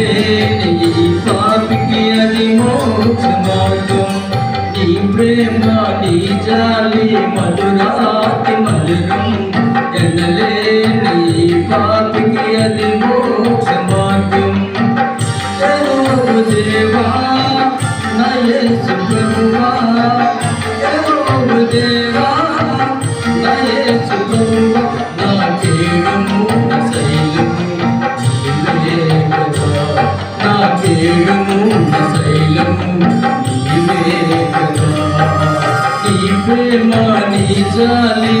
లేని ఈ పాపికి అది మోక్షమౌతం నీ ప్రేమ నీ జాలి మధురాతి మధురం. ఎనలేని ఈ పాపికి అది మోక్షమౌతం దేవా? నయేసు ప్రభువా దేవా? నయేసు ప్రభువా. चली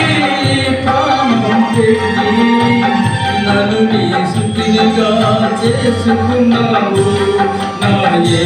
చేసుకున్నావు నా ఏ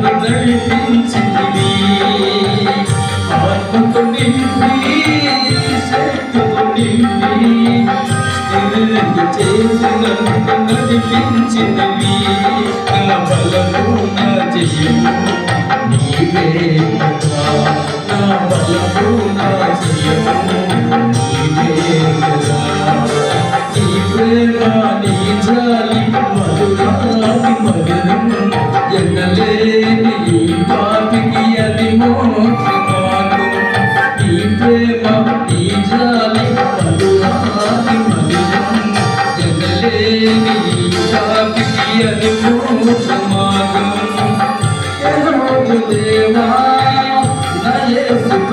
జీవించినవి నా బలము నా జయము నీవే నా బలము నా జయము నీవే కదా